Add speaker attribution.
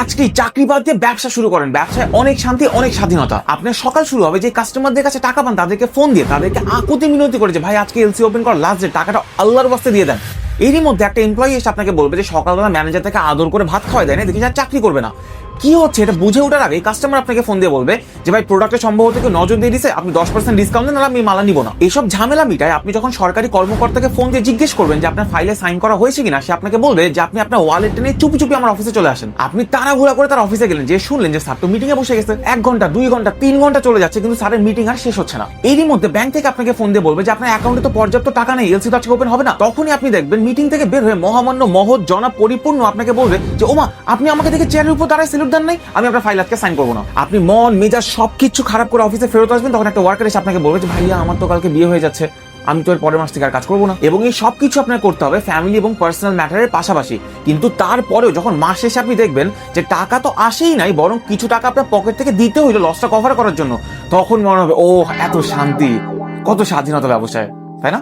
Speaker 1: আজকেই চাকরি বাদ দিয়ে ব্যবসা শুরু করেন। ব্যবসায় অনেক শান্তি, অনেক স্বাধীনতা। আপনার সকাল শুরু হবে, যে কাস্টমারদের কাছে টাকা পান, তাদেরকে ফোন দিয়ে, তাদেরকে আকুতি মিনতি করে যে, ভাই, আজকে এলসি ওপেন কর লাস্ট ডে টাকাটা আল্লাহর বাস্তে দিয়ে দেন। এরই মধ্যে একটা এমপ্লয়ি এসে আপনাকে বলবে যে, সকালবেলা ম্যানেজার থেকে আদর করে ভাত খাওয়াই দেয় না, দেখি চাকরি করবে না। কি হচ্ছে? এটা বুঝে ওঠার আগে কাস্টমার আপনাকে ফোন দিয়ে বলবে যে, ভাই প্রোডাক্টের সম্ভবত কেউ নজর দিয়ে দিছে, আপনি দশ পার্সেন্ট ডিসকাউন্ট দেন আমি মালা নিব না। এইসব ঝামেলা মিটায় আপনি যখন সরকারি কর্মকর্তাকে ফোন দিয়ে জিজ্ঞেস করবেন যে, আপনার ফাইলে সাইন করা হয়েছে কিনা? সে আপনাকে বলবে যে, আপনি আপনার ওয়ালেট নিয়ে চুপি চুপি আমার অফিসে চলে আসেন। আপনি তাড়াহুড়া করে তার অফিসে গেলেন যে, শুনলেন যে স্যার তো মিটিং এ বসে গেছে। এক ঘণ্টা, দুই ঘণ্টা, তিন ঘণ্টা চলে যাচ্ছে, কিন্তু স্যারের মিটিং আর শেষ হচ্ছে না। এরই মধ্যে ব্যাংক থেকে আপনাকে ফোন দিয়ে বলবে যে, আপনার অ্যাকাউন্টে তো পর্যাপ্ত টাকা নেই এলসি তো আজকে ওপেন হবে না। তখনই আপনি দেখবেন মিটিং থেকে বের হয়ে মহামান্য, মহৎ জনা পরিপূর্ণ আপনাকে বলবে যে, ওমা, আপনি আমাকে দেখে চেয়ারের উপর দাঁড়ায় স্যালুট দেন নাই, আমি আপনার ফাইল আজকে সাইন করব না। আপনি মন, মেজাজ সবকিছু খারাপ করে অফিসে ফেরত আসবেন, তখন একটা ওয়ার্কার এসে আপনাকে বলবে যে, ভাইয়া, আমার তো কালকে বিয়ে হয়ে যাচ্ছে, আমি তো এর পরের মাস থেকে আর কাজ করব না। এবং এই সব কিছু আপনার করতে হবে ফ্যামিলি এবং পার্সোনাল ম্যাটারের পাশাপাশি। কিন্তু তারপরেও যখন মাস শেষে আপনি দেখবেন যে, টাকা তো আসেই নাই, বরং কিছু টাকা আপনার পকেট থেকে দিতে হইল লসটা কভার করার জন্য, তখন মনে হবে ও এত শান্তি, কত স্বাধীনতা ব্যবসায়। তাই না?